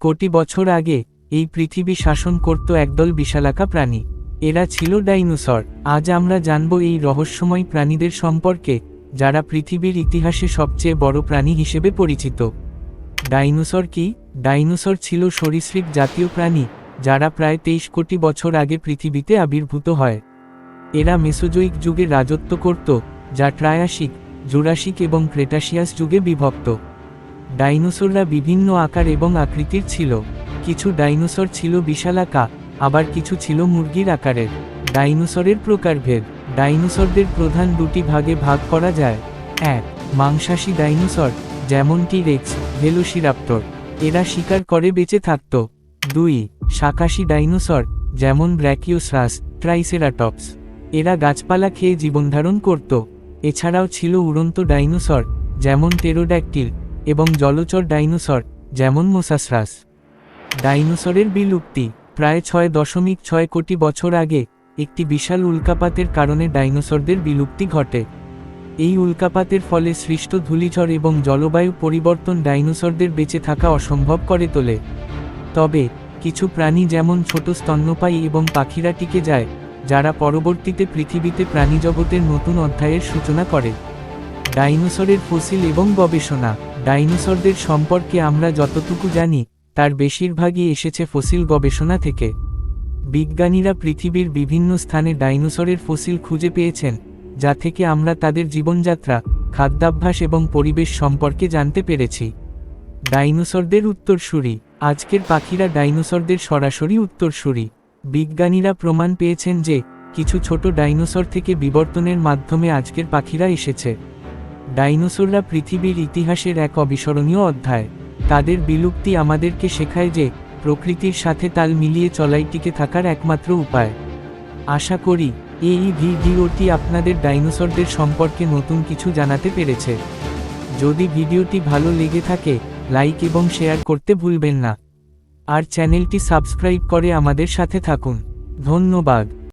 কোটি বছর আগে, এই পৃথিবী শাসন করত একদল বিশালাকা প্রাণী। এরা ছিল ডাইনোসর। আজ আমরা জানব এই রহস্যময় প্রাণীদের সম্পর্কে, যারা পৃথিবীর ইতিহাসে সবচেয়ে বড় প্রাণী হিসেবে পরিচিত। ডাইনোসর কি? ডাইনোসর ছিল সরীসৃপ জাতীয় প্রাণী, যারা প্রায় তেইশ কোটি বছর আগে পৃথিবীতে আবির্ভূত হয়। এরা মেসোজোইক যুগে রাজত্ব করত, যা ট্রায়াসিক, জুরাসিক এবং ক্রেটাসিয়াস যুগে বিভক্ত। ডাইনোসররা বিভিন্ন আকার এবং আকৃতির ছিল। কিছু ডাইনোসর ছিল বিশালাকা আবার কিছু ছিল মুরগির আকারের। ডাইনোসরের প্রকারভেদ। ডাইনোসরদের প্রধান দুটি ভাগে ভাগ করা যায়। এক, মাংসাশী ডাইনোসর, যেমন রেক্স ভেলোসিরাপ্টর। এরা শিকার করে বেঁচে থাকত। দুই, শাকাশী ডাইনোসর, যেমন ব্র্যাকিওসরাস ট্রাইসেরাটপস। এরা গাছপালা খেয়ে জীবনধারণ করত। এছাড়াও ছিল উড়ন্ত ডাইনোসর, যেমন টেরোড্যাকটিল এবং জলচর ডাইনোসর, যেমন মোসাসরাস। ডাইনোসরের বিলুপ্তি প্রায় ছয় দশমিক ছয় কোটি বছর আগে একটি বিশাল উল্কাপাতের কারণে ডাইনোসরদের বিলুপ্তি ঘটে। এই উল্কাপাতের ফলে সৃষ্ট ধূলিঝড় এবং জলবায়ু পরিবর্তন ডাইনোসরদের বেঁচে থাকা অসম্ভব করে তোলে। তবে, কিছু প্রাণী যেমন ছোট স্তন্যপায়ী এবং পাখিরা টিকে যায়, যারা পরবর্তীতে পৃথিবীতে প্রাণীজগতের নতুন অধ্যায়ের সূচনা করে। ডাইনোসরের ফসিল এবং গবেষণা ডাইনোসরদের সম্পর্কে আমরা যতটুকু জানি, তার বেশিরভাগই এসেছে ফসিল গবেষণা থেকে। বিজ্ঞানীরা পৃথিবীর বিভিন্ন স্থানে ডাইনোসরের ফসিল খুঁজে পেয়েছেন, যা থেকে আমরা তাদের জীবনযাত্রা, খাদ্যাভ্যাস এবং পরিবেশ সম্পর্কে জানতে পেরেছি। ডাইনোসরদের উত্তরসূরি। আজকের পাখিরা ডাইনোসরদের সরাসরি উত্তরসূরি। বিজ্ঞানীরা প্রমাণ পেয়েছেন যে, কিছু ছোট ডাইনোসর থেকে বিবর্তনের মাধ্যমে আজকের পাখিরা এসেছে। ডাইনোসররা পৃথিবীর ইতিহাসের এক অবিস্মরণীয় অধ্যায়। তাদের বিলুপ্তি আমাদেরকে শেখায় যে, প্রকৃতির সাথে তাল মিলিয়ে চলাই টিকে থাকার একমাত্র উপায়। আশা করি, এই ভিডিওটি আপনাদের ডাইনোসরদের সম্পর্কে নতুন কিছু জানাতে পেরেছে। যদি ভিডিওটি ভালো লেগে থাকে, লাইক এবং শেয়ার করতে ভুলবেন না। আর চ্যানেলটি সাবস্ক্রাইব করে আমাদের সাথে থাকুন। ধন্যবাদ।